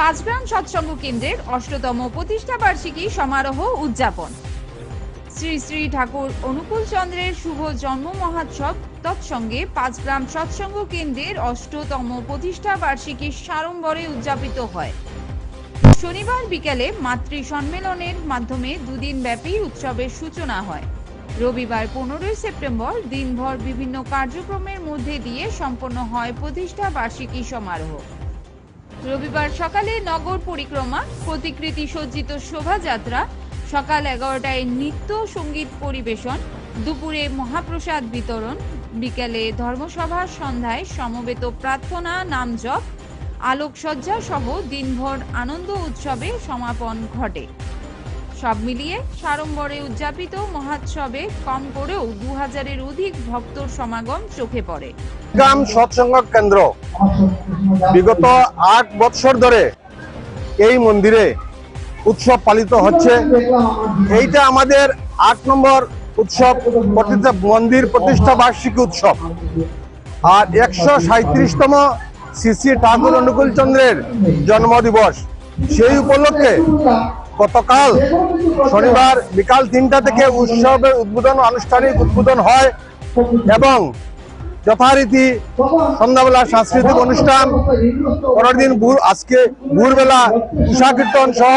পাঁচগ্রাম সৎসঙ্গ কেন্দ্রের অষ্টতম প্রতিষ্ঠা বার্ষিকী সমারোহ উদযাপন। শ্রী শ্রী ঠাকুর অনুকূল চন্দ্রের শুভ জন্ম মহোৎসব তৎসঙ্গে পাঁচগ্রাম সৎসঙ্গ কেন্দ্রের অষ্টতম প্রতিষ্ঠা বার্ষিকী সাড়ম্বরে উদযাপিত হয়। শনিবার বিকেলে মাতৃ সম্মেলনের মাধ্যমে দুদিন ব্যাপী উৎসবের সূচনা হয়। রবিবার পনেরোই সেপ্টেম্বর দিনভর বিভিন্ন কার্যক্রমের মধ্যে দিয়ে সম্পন্ন হয় প্রতিষ্ঠা বার্ষিকী সমারোহ। রবিবার সকালে নগর পরিক্রমা, প্রতিকৃতি সজ্জিত শোভাযাত্রা, সকাল এগারোটায় নৃত্য সংগীত পরিবেশন, দুপুরে মহাপ্রসাদ বিতরণ, বিকেলে ধর্মসভা সন্ধ্যায় সমবেত প্রার্থনা, নাম জপ, আলোকসজ্জা সহ দিনভর আনন্দ উৎসবে সমাপন ঘটে। সব মিলিয়ে সাড়ম্বরে উদযাপিত মহোৎসবে কম করেও দু হাজারের অধিক ভক্তর সমাগম চোখে পড়ে। গ্রাম সৎসঙ্গ কেন্দ্র। বিগত আট বৎসর ধরে এই মন্দিরে উৎসব পালিত হচ্ছে। এইটা আমাদের আট নম্বর উৎসব মন্দির প্রতিষ্ঠা বার্ষিকী উৎসব। আর একশো সাঁত্রিশতম শ্রী শ্রী ঠাকুর অনুকূল চন্দ্রের জন্মদিবস। সেই উপলক্ষে গতকাল শনিবার বিকাল তিনটা থেকে উৎসবের উদ্বোধন আনুষ্ঠানিক উদ্বোধন হয় এবং যথারীতি সন্ধ্যাবেলা সাংস্কৃতিক অনুষ্ঠান, পরের দিন আজকে ভোরবেলা উষা কীর্তন সহ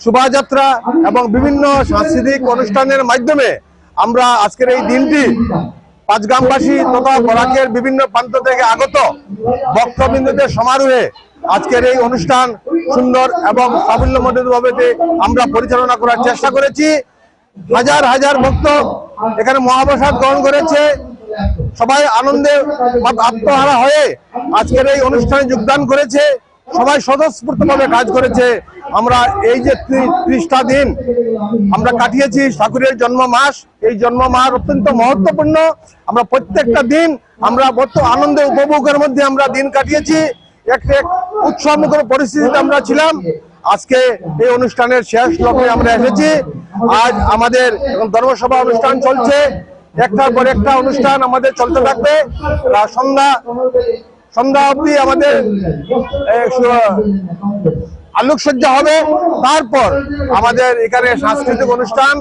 শোভাযাত্রা এবং বিভিন্ন সাংস্কৃতিক অনুষ্ঠানের মাধ্যমে আমরা আজকের এই দিনটি পাঁচগ্রামবাসী তথা বরাকের বিভিন্ন প্রান্ত থেকে আগত ভক্তবৃন্দদের সমারোহে আজকের এই অনুষ্ঠান সুন্দর এবং সাফল্যমণ্ডিতভাবে আমরা পরিচালনা করার চেষ্টা করেছি। হাজার হাজার ভক্ত এখানে মহাপ্রসাদ গ্রহণ করেছে। সবাই আনন্দে আত্মহারা হয়ে আজকের এই অনুষ্ঠানে যোগদান করেছে। সবাই স্বতঃস্ফূর্তভাবে কাজ করেছে। আমরা এই যে ত্রি- ত্রিশটা দিন আমরা কাটিয়েছি, ঠাকুরের জন্ম মাস। এই জন্ম মাস অত্যন্ত মহত্বপূর্ণ। আমরা প্রত্যেকটা দিন আমরা বর্ত আনন্দে উপভোগের মধ্যে আমরা দিন কাটিয়েছি। এক এক উৎসবমুখর পরিস্থিতিতে আমরা ছিলাম। আজকে এই অনুষ্ঠানের শেষ লগ্নে আমরা এসেছি। আজ আমাদের ধর্মসভা অনুষ্ঠান চলছে। একটার পর একটা অনুষ্ঠান আমাদের চলতে থাকবে। সন্ধ্যা সন্ধ্যা অবধি আমাদের আলোকসজ্জা হবে। তারপর আমাদের এখানে সাংস্কৃতিক অনুষ্ঠান।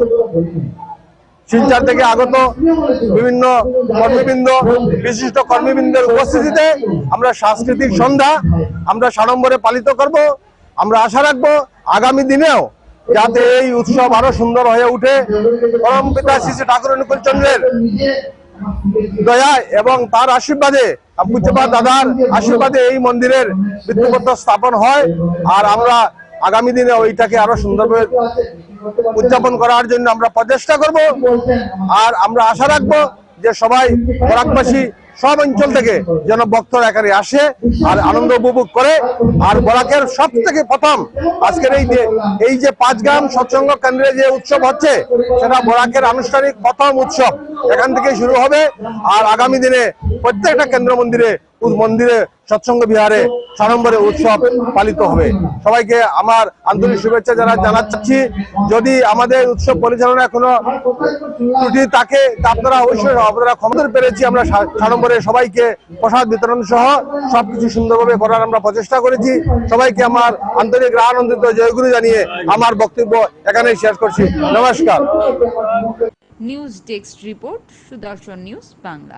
শিলচর থেকে আগত বিভিন্ন কর্মীবৃন্দ, বিশিষ্ট কর্মীবৃন্দের উপস্থিতিতে আমরা সাংস্কৃতিক সন্ধ্যা আমরা সাড়ম্বরে পালিত করব। আমরা আশা রাখব আগামী দিনেও যাতে এই উৎসব আরও সুন্দর হয়ে উঠে। পরম পিতা শ্রী ঠাকুর অনুকূল চন্দ্রের দয়া এবং তার আশীর্বাদে পূজ্যপাত দাদার আশীর্বাদে এই মন্দিরের ভিত্তিপত্র স্থাপন হয়। আর আমরা আগামী দিনে ওইটাকে আরও সুন্দরভাবে উদযাপন করার জন্য আমরা প্রচেষ্টা করব। আর আমরা আশা রাখব যে সবাই বরাকবাসী সব অঞ্চল থেকে যেন ভক্তরা এখানে আসে আর আনন্দ উপভোগ করে। আর বরাকের সব থেকে প্রথম আজকের এই যে এই যে পাঁচ গ্রাম সৎসঙ্গ কেন্দ্রে যে উৎসব হচ্ছে, সেটা বরাকের আনুষ্ঠানিক প্রথম উৎসব। এখান থেকে শুরু হবে। আর আগামী দিনে প্রত্যেকটা কেন্দ্র মন্দিরে মন্দিরে সৎসঙ্গ বিহারে সাড়ম্বরে উৎসব পালিত হবে। সবাইকে আমার আন্তরিক শুভেচ্ছা জানা জানাচ্ছি। যদি আমাদের উৎসব পরিচালনা কোনো ত্রুটি থাকে, তা আপনারা অবশ্যই আপনারা ক্ষমতা পেরেছি আমরা সাড়ম্বরে সবাইকে প্রসাদ বিতরণ সহ সবকিছু সুন্দরভাবে করার আমরা প্রচেষ্টা করেছি। সবাইকে আমার আন্তরিক আনন্দিত জয়গুরু জানিয়ে আমার বক্তব্য এখানেই শেষ করছি। নমস্কার। News desk report, Sudarshan news Bangla.